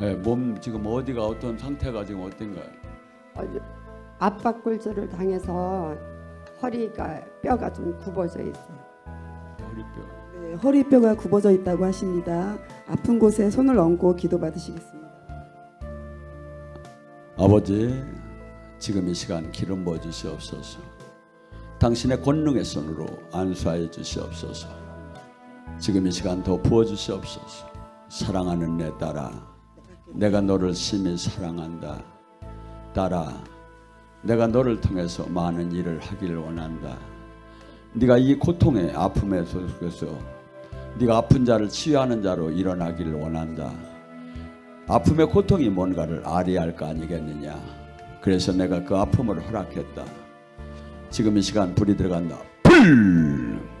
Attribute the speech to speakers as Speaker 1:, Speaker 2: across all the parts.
Speaker 1: 예, 몸 지금 어디가 어떤 상태가 지금 어떤가요?
Speaker 2: 어, 압박골절을 당해서 허리가 뼈가 좀 굽어져 있어요.
Speaker 1: 허리뼈.
Speaker 3: 네, 허리뼈가 굽어져 있다고 하십니다. 아픈 곳에 손을 얹고 기도 받으시겠습니다.
Speaker 1: 아버지, 지금 이 시간 기름 부어 주시옵소서. 당신의 권능의 손으로 안수하여 주시옵소서. 지금 이 시간 더 부어 주시옵소서. 사랑하는 내 딸아, 내가 너를 심히 사랑한다. 딸아, 내가 너를 통해서 많은 일을 하기를 원한다. 네가 이 고통의 아픔의 속에서 네가 아픈 자를 치유하는 자로 일어나기를 원한다. 아픔의 고통이 뭔가를 아리할 거 아니겠느냐. 그래서 내가 그 아픔을 허락했다. 지금 이 시간 불이 들어간다. 불, 불,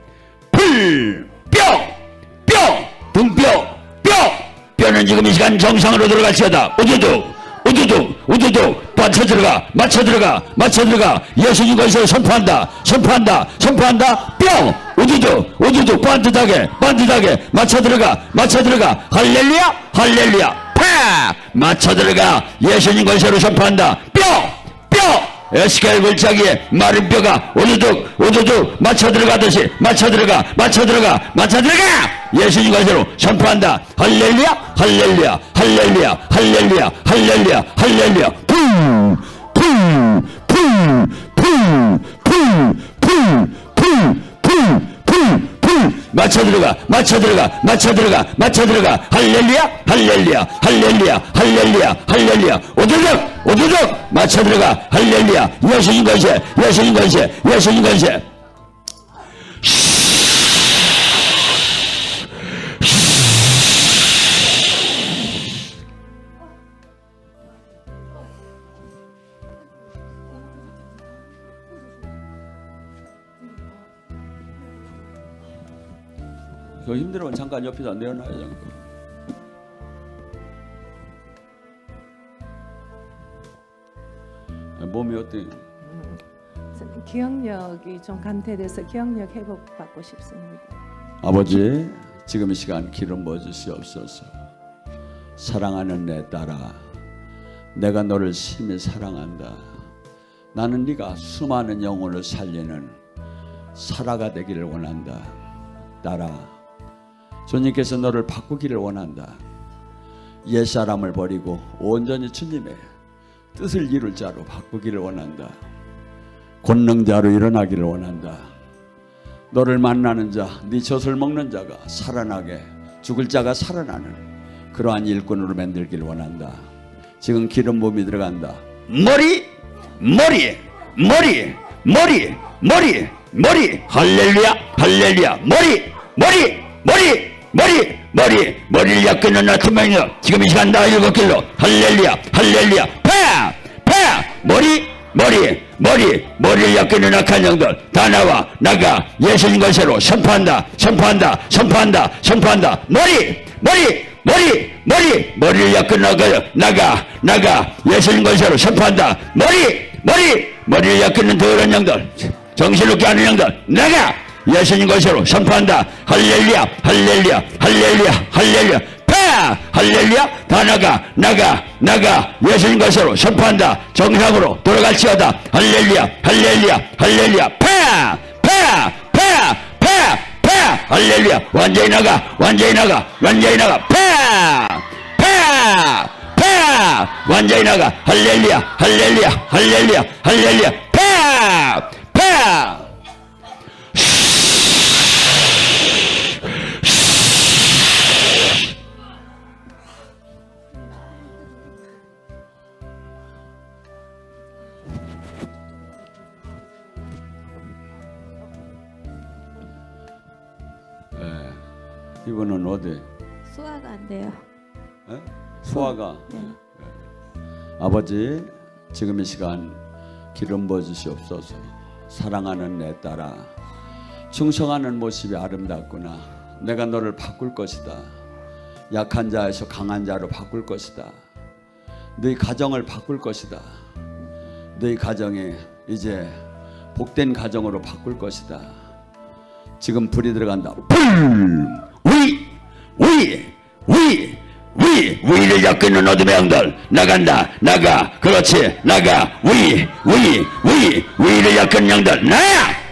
Speaker 1: 뼈는 지금 이 시간 정상으로 들어갈지어다. 우두둑, 우두둑, 우두둑. 맞춰 들어가, 맞춰 들어가, 맞춰 들어가. 예수님 것을 선포한다, 선포한다, 선포한다. 뼈, 우두둑, 우두둑. 반듯하게, 반듯하게. 맞춰 들어가, 맞춰 들어가. 할렐루야, 할렐루야. 파! 맞춰 들어가. 예수님 것으로 선포한다. 뼈, 뼈. 에스겔 골짜기에 마른 뼈가 우두둑 우두둑 맞춰 들어가듯이 맞춰 들어가 맞춰 들어가 맞춰 들어가! 예수님 것으로 선포한다. 할렐루야 할렐루야 할렐루야 할렐루야 할렐루야 할렐루야. 풀 들어가 맞춰 들어가 맞춰 들어가 맞춰 들어가. 할렐루야 할렐루야 할렐루야 할렐루야 할렐루야. 오두둑 오두둑 맞춰 들어가. 할렐루야. 예수님 건세 예수님 건세 예수님 건세 그 힘들으면 잠깐 옆에다 내어놔야죠. 몸이 어때?
Speaker 4: 저는 기억력이 좀 감퇴돼서 기억력 회복받고 싶습니다.
Speaker 1: 아버지, 지금 이 시간 기름 부어 주시옵소서. 사랑하는 내 딸아, 내가 너를 심히 사랑한다. 나는 네가 수많은 영혼을 살리는 사라가 되기를 원한다. 딸아, 주님께서 너를 바꾸기를 원한다. 옛 사람을 버리고 온전히 주님의 뜻을 이룰 자로 바꾸기를 원한다. 권능자로 일어나기를 원한다. 너를 만나는 자, 네 젖을 먹는 자가 살아나게 죽을 자가 살아나는 그러한 일꾼으로 만들기를 원한다. 지금 기름 부음이 들어간다. 머리, 머리, 머리, 머리, 머리, 머리. 할렐루야, 할렐루야. 머리, 머리, 머리, 머리, 머리, 머리를 엮이는 나트명이여 지금 이 시간 나 일곱 길로. 할렐루야, 할렐루야. 파, 파, 머리, 머리, 머리, 머리를 엮이는 악한 영들. 다 나와 나가. 예수님 것으로 선포한다, 선포한다, 선포한다, 선포한다. 머리, 머리, 머리, 머리, 머리를 엮은 나가 나가 나가. 예수님 것으로 선포한다. 머리, 머리, 머리를 엮이는 더러운 영들. 정신없게 하는 영들. 나가 예수님 것으로 선포한다. 할렐루야, 할렐루야, 할렐루야, 할렐루야. 파! 할렐루야! 다 나가, 나가, 나가. 예수님 것으로 선포한다. 정상으로 돌아갈지어다. 할렐루야, 할렐루야, 할렐루야. 파! 파! 파! 파! 파! 할렐루야. 완전히 나가, 완전히 나가, 완전히 나가. 파! 파! 파! 완전히 나가. 할렐루야, 할렐루야, 할렐루야, 할렐루야. 이분은 어디?
Speaker 4: 소화가 안 돼요.
Speaker 1: 예? 소아가?
Speaker 4: 네.
Speaker 1: 아버지 지금 이 시간 기름 부어 주시옵소서. 사랑하는 내 딸아 충성하는 모습이 아름답구나. 내가 너를 바꿀 것이다. 약한 자에서 강한 자로 바꿀 것이다. 너희 가정을 바꿀 것이다. 너희 가정이 이제 복된 가정으로 바꿀 것이다. 지금 불이 들어간다. 불 위, 위, 위를 엮이는 어둠의 영들. 나간다 나가. 그렇지 나가. 위 위, 위, 위를 엮은 영들. 나!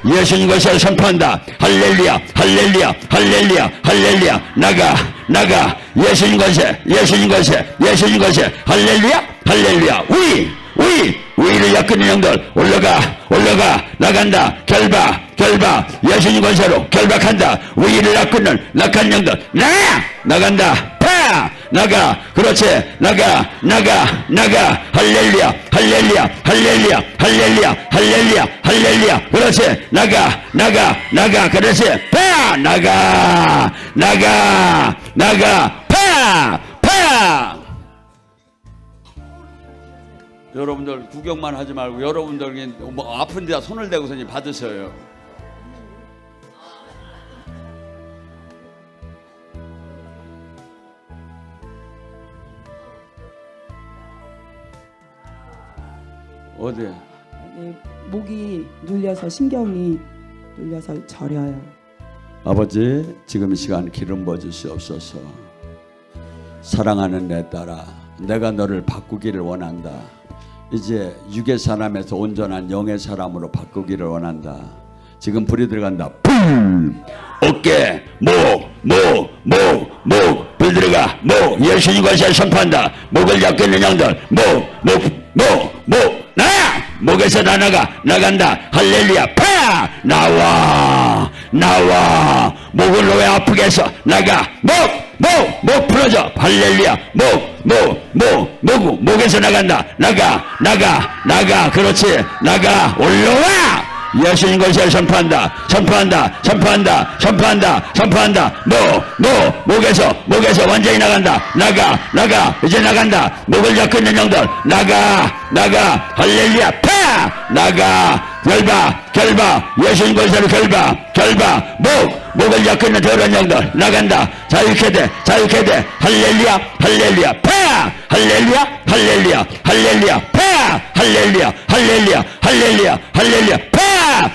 Speaker 1: 예수님 것을 선포한다. 할렐루야 할렐루야 할렐루야 할렐루야. 나가 나가. 예수님 것에 예수님 것에 예수님 것에. 할렐루야 할렐루야. 위 위, 위를 엮이는 영들 올라가 올라가 나간다 결박 결박. 예수님 권세로 결박한다. 위를 낚는 낙한 영들. 나! 나간다. 파! 나가. 그렇지. 나가 나가 나가. 할렐루야 할렐루야 할렐루야 할렐루야 할렐루야 할렐루야. 그렇지. 나가 나가 나가. 그렇지. 파! 나가 나가 나가. 파파 여러분들 구경만 하지 말고 여러분들 뭐 아픈 데다 손을 대고서 받으세요. 어디?
Speaker 3: 네, 목이 눌려서 신경이 눌려서 저려요.
Speaker 1: 아버지 지금 이 시간 기름 부어 주시옵소서. 사랑하는 내 딸아, 내가 너를 바꾸기를 원한다. 이제 육의 사람에서 온전한 영의 사람으로 바꾸기를 원한다. 지금 불이 들어간다. 불! 어깨, 목, 목, 목, 목, 불 들어가. 목, 예수님 과시에 선포한다. 목을 잡고 있는 양들. 목, 목, 목, 목, 나! 목에서 다 나가, 나간다. 할렐루야, 파! 나와! 나와! 목을 왜 아프게 해서 나가! 목! 목! 목 풀어줘! 할렐루야! 목! 목! 목! 목! 목에서 나간다! 나가! 나가! 나가! 그렇지! 나가! 올라와! 예수님 것을 선포한다. 선포한다. 선포한다. 선포한다. 선포한다. 목, 목, 목에서, 목에서 완전히 나간다. 나가, 나가, 이제 나간다. 목을 잡고 있는 영들, 나가, 나가, 할렐루야, 파! 나가, 결박, 결박, 예수님 것을 결박, 결박, 목, 목을 잡고 있는 더러운 영들, 나간다. 자유케 돼, 자유케 돼, 할렐루야, 할렐루야, 파! 할렐루야, 할렐루야, 할렐루야, 파! 할렐루야, 할렐루야, 할렐루야, 할렐루야, 파!